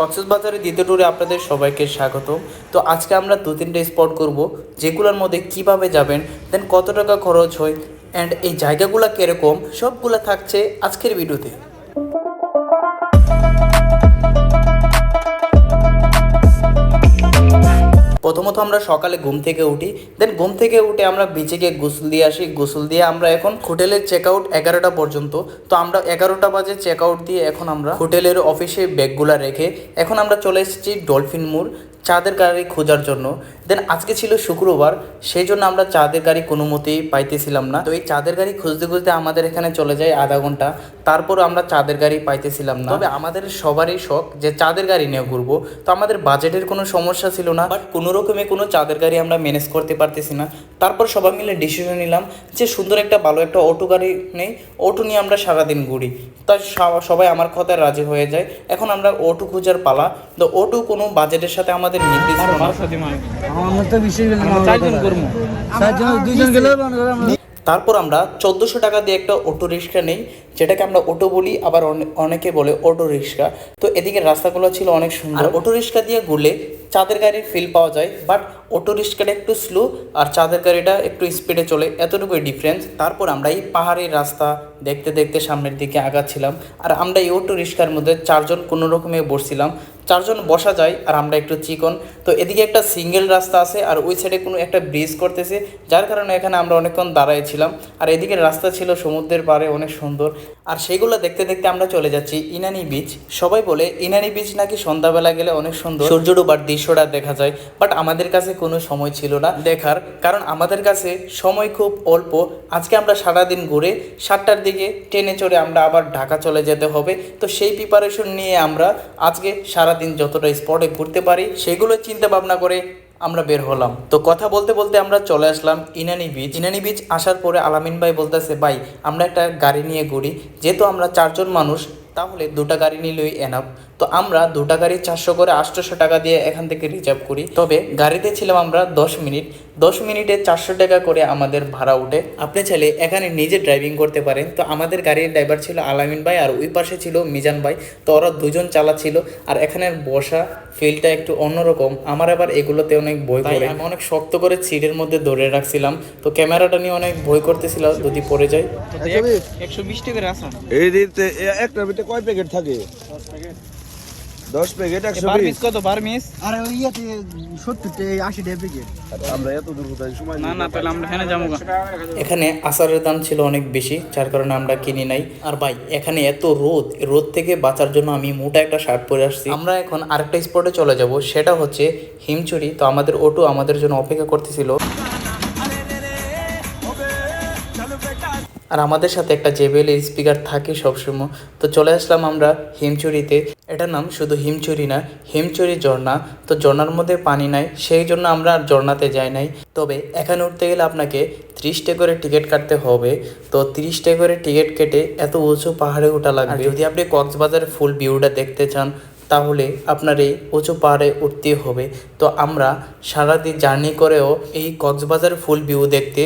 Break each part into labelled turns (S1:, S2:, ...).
S1: কক্সবাজারের দ্বিতীয় ট্যুরে আপনাদের সবাইকে স্বাগত তো আজকে আমরা দু, তিনটে স্পট করব যেগুলোর মধ্যে কীভাবে যাবেন দেন কত টাকা খরচ হয় অ্যান্ড এই জায়গাগুলো কীরকম, সবগুলো থাকছে আজকের ভিডিওতে প্রথমত আমরা সকালে ঘুম থেকে উঠি দেন ঘুম থেকে উঠে আমরা বিচে গিয়ে গোসল দিয়ে আসি, গোসল দিয়ে আমরা এখন হোটেলের চেক আউট এগারোটা পর্যন্ত। তো আমরা এগারোটা বাজে চেক আউট দিয়ে এখন আমরা হোটেলের অফিসে ব্যাগগুলা রেখে এখন আমরা চলে এসেছি ডলফিন মোড় চাঁদের গাড়ি খোঁজার জন্য। দেন আজকে ছিল শুক্রবার, সেই জন্য আমরা চাঁদের গাড়ি কোনো মতেই পাইতেছিলাম না। তো এই চাঁদের গাড়ি খুঁজতে খুঁজতে আমাদের এখানে চলে যায় আধা ঘণ্টা। তারপর আমরা চাঁদের গাড়ি পাইতেছিলাম না। তবে আমাদের সবারই শখ যে চাঁদের গাড়ি নিয়ে ঘুরবো। তো আমাদের বাজেটের কোনো সমস্যা ছিল না বাট কোনো রকমে কোনো চাঁদের গাড়ি আমরা ম্যানেজ করতে পারতেছি না। তারপর সবাই মিলে ডিসিশন নিলাম যে সুন্দর একটা ভালো একটা অটো গাড়ি নেই। অটো নিয়ে আমরা সারাদিন ঘুরি। তাই সবাই আমার কথায় রাজি হয়ে যায়। এখন আমরা অটো খোঁজার পালা। তো অটো কোনো বাজেটের সাথে আমাদের
S2: করো আমরা
S1: তারপর আমরা চোদ্দোশো টাকা দিয়ে একটা অটো রিক্সা নেই যেটাকে আমরা অটো বলি আবার অনেকে বলে অটো রিক্সা। তো এদিকে রাস্তাগুলো ছিল অনেক সুন্দর। অটো রিক্সা দিয়ে ঘুরলে চাঁদের গাড়ির ফিল পাওয়া যায় বাট অটো রিক্সাটা একটু স্লো আর চাঁদের গাড়িটা একটু স্পিডে চলে এতটুকুই ডিফারেন্স তারপর আমরা এই পাহাড়ের রাস্তা দেখতে দেখতে সামনের দিকে আগাচ্ছিলাম। আর আমরা এই অটো রিক্সার মধ্যে চারজন কোনো রকমে বসছিলাম। চারজন বসা যায় আর আমরা একটু চিকন। তো এদিকে একটা সিঙ্গেল রাস্তা আছে আর ওই সাইডে কোনো একটা ব্রিজ করতেছে যার কারণে এখানে আমরা অনেকক্ষণ দাঁড়াইছিলাম আর এদিকে রাস্তা ছিল সমুদ্রের পাড়ে অনেক সুন্দর। আর সেইগুলো দেখতে দেখতে আমরা চলে যাচ্ছি ইনানি বিচ সবাই বলে ইনানি বিচ নাকি সন্ধ্যাবেলা গেলে অনেক সুন্দর। সূর্য ডুবার দৃশ্যটা দেখা যায়। বাট আমাদের কাছে কোনো সময় ছিল না দেখার। কারণ আমাদের কাছে সময় খুব অল্প। আজকে আমরা সারাদিন ঘুরে সাতটার দিকে ট্রেনে চড়ে আমরা আবার ঢাকা চলে যেতে হবে। তো সেই প্রিপারেশন নিয়ে আমরা আজকে সারাদিন যতটা স্পটে ঘুরতে পারি, সেগুলো চিন্তা ভাবনা করে আমরা বের হলাম। তো কথা বলতে বলতে আমরা চলে আসলাম ইনানি বিচ ইনানি বিচ আসার পরে আলামিন ভাই বলতেছে, ভাই, আমরা একটা গাড়ি নিয়ে ঘুরি। যেহেতু আমরা চারজন মানুষ, তাহলে দুটা গাড়ি নিলেই এনাফ তো আমরা দুটা গাড়ি চারশো করে আটশোশো টাকা দিয়ে এখান থেকে রিজার্ভ করি। তবে গাড়িতে ছিলাম আমরা দশ মিনিট। দশ মিনিটে চারশো টাকা করে আমাদের ভাড়া উঠে আপনি চাইলে এখানে নিজে ড্রাইভিং করতে পারেন। তো আমাদের গাড়ির ড্রাইভার ছিল আলামিন ভাই আর ওই পাশে ছিল মিজান ভাই। তো ওরা দুজন চালাচ্ছিল। আর এখানের বসা ফিলটা একটু অন্যরকম। আমার আবার এগুলোতে অনেক ভয় করে। আমি অনেক শক্ত করে সিটের মধ্যে ধরে রাখছিলাম। তো ক্যামেরাটা নিয়ে অনেক ভয় করতেছিল যদি পড়ে যায়।
S3: একশো বিশ টাকার আসা
S2: এই দিতে একটা কয় প্যাকেট থাকে? দশ প্যাকেট একশো
S3: বার
S2: বিশ
S3: মিস কত? বার মিস
S4: আরে ওই ইয়েতে সত্তর আশি টাকা প্যাকেট।
S2: আমরা এত দূর কোথায়? সময়
S3: না না তাহলে আমরা এখানে যাব
S1: এখানে আচারের দাম ছিল অনেক বেশি যার কারণে আমরা কিনি নাই। আর ভাই এখানে এত রোদ রোদ থেকে বাঁচার জন্য আমি মোটা একটা শার্ট পরে আসছি। আমরা এখন আরেকটা স্পটে চলে যাব সেটা হচ্ছে হিমচুরি তো আমাদের অটো আমাদের জন্য অপেক্ষা করতেছিল। আর আমাদের সাথে একটা জেবেল স্পিকার থাকে সবসময়। তো চলে আসলাম আমরা হিমচুরিতে। এটার নাম শুধু হিমচুরি না, হিমচুরি ঝর্ণা। তো ঝর্ণার মধ্যে পানি নাই, সেই জন্য আমরা আর ঝর্ণাতে যাই নাই। তবে এখানে উঠতে গেলে আপনাকে ত্রিশ টাকা করে টিকিট কাটতে হবে। তো তিরিশ টাকা করে টিকিট কেটে এত উঁচু পাহাড়ে ওঠা লাগবে। যদি আপনি কক্সবাজারের ফুল ভিউটা দেখতে চান, তাহলে আপনার এই উঁচু পাহাড়ে উঠতে হবে। তো আমরা সারাদিন জার্নি করেও এই কক্সবাজার ফুল ভিউ দেখতে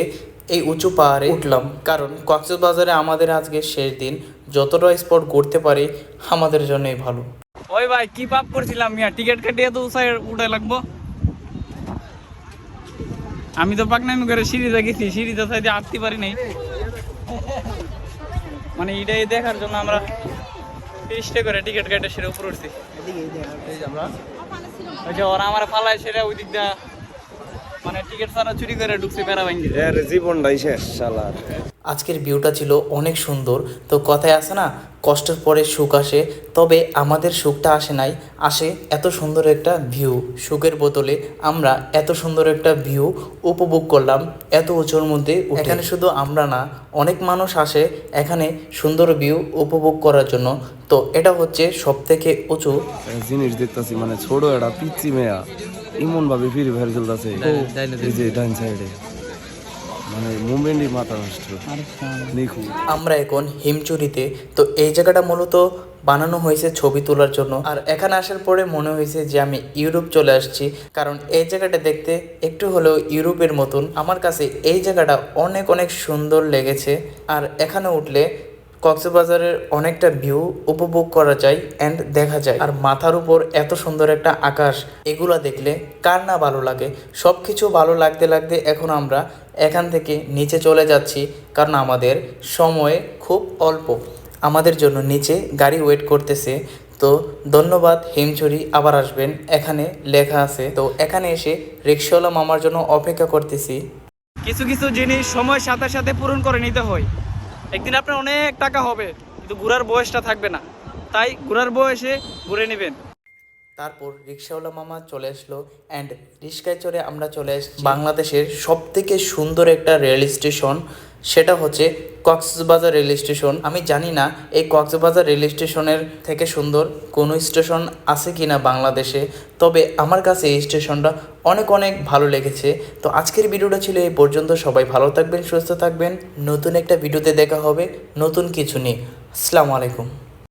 S1: এই উঁচু পাহাড়ে উঠলাম। কারণ কক্সবাজারে আমাদের আজকে শেষ দিন। যতটা স্পট ঘুরতে পারি আমাদের জন্যই ভালো।
S3: ওই ভাই কি পাপ করছিলাম মিয়া? টিকিট কাটিয়ে তো উসাই উঠে লাগবো। আমি তো পাকনামি করে সিঁড়িতে গেছি সিঁড়িতে সাইডে আসতে পারি নাই। মানে এটাই দেখার জন্য আমরা টাকা করে টিকিট কেটে সেটা উপরে উঠছি। ওই যে ওরা আমার ফালায় সেটা ওই দিক দিয়ে
S1: আজকের ভিউটা ছিল অনেক সুন্দর তো কথায় আছে না কষ্টের পরে সুখ আসে তবে আমাদের সুখটা আসে নাই আসে এত সুন্দর একটা ভিউ সুখের বোতলে আমরা এত সুন্দর একটা ভিউ উপভোগ করলাম এত উঁচুর মধ্যে এখানে শুধু আমরা না অনেক মানুষ আসে এখানে সুন্দর ভিউ উপভোগ করার জন্য তো এটা হচ্ছে সব থেকে উঁচু।
S2: জিনিস দেখতেছি মানে ছোট একটা পিচ্ছি মেয়া। এমন ভাবে ফিরে ফের চলতেছে। এই যে ডান সাইডে মানে মুভমেন্টই মাথা নষ্ট। নিখুঁত।
S1: আমরা এখন হিমচুরিতে তো এই জায়গাটা মূলত বানানো হয়েছে ছবি তোলার জন্য। আর এখানে আসার পরে মনে হয়েছে যে আমি ইউরোপ চলে আসছি কারণ এই জায়গাটা দেখতে একটু হলেও ইউরোপের মতন। আমার কাছে এই জায়গাটা অনেক অনেক সুন্দর লেগেছে। আর এখানে উঠলে কক্সবাজারের অনেকটা ভিউ উপভোগ করা যায় অ্যান্ড দেখা যায়। আর মাথার উপর এত সুন্দর একটা আকাশ, এগুলা দেখলে কার না ভালো লাগে? সব কিছু ভালো লাগতে লাগতে এখন আমরা এখান থেকে নিচে চলে যাচ্ছি, কারণ আমাদের সময় খুব অল্প। আমাদের জন্য নিচে গাড়ি ওয়েট করতেছে, তো ধন্যবাদ হিমচুরি আবার আসবেন। এখানে লেখা আছে, তো এখানে এসে রিক্সাওয়ালা মামার জন্য অপেক্ষা করতেছি।
S3: কিছু কিছু জিনিস সময়ের সাথে সাথে পূরণ করে নিতে হয়। একদিন আপনার অনেক টাকা হবে, কিন্তু ঘোরার বয়সটা থাকবে না। তাই ঘোরার বয়সে ঘুরে নেবেন।
S1: তারপর রিক্সাওয়ালা মামা চলে আসলো অ্যান্ড রিক্সায় চড়ে আমরা চলে এসেছি বাংলাদেশের সব থেকে সুন্দর একটা রেল স্টেশন, সেটা হচ্ছে কক্সবাজার রেল স্টেশন। আমি জানি না এই কক্সবাজার রেল স্টেশনের থেকে সুন্দর কোনো স্টেশন আছে কি না বাংলাদেশে, তবে আমার কাছে এই স্টেশনটা অনেক অনেক ভালো লেগেছে। তো আজকের ভিডিওটা ছিল এই পর্যন্ত, সবাই ভালো থাকবেন, সুস্থ থাকবেন। নতুন একটা ভিডিওতে দেখা হবে, নতুন কিছু নিয়ে। আসসালামু আলাইকুম।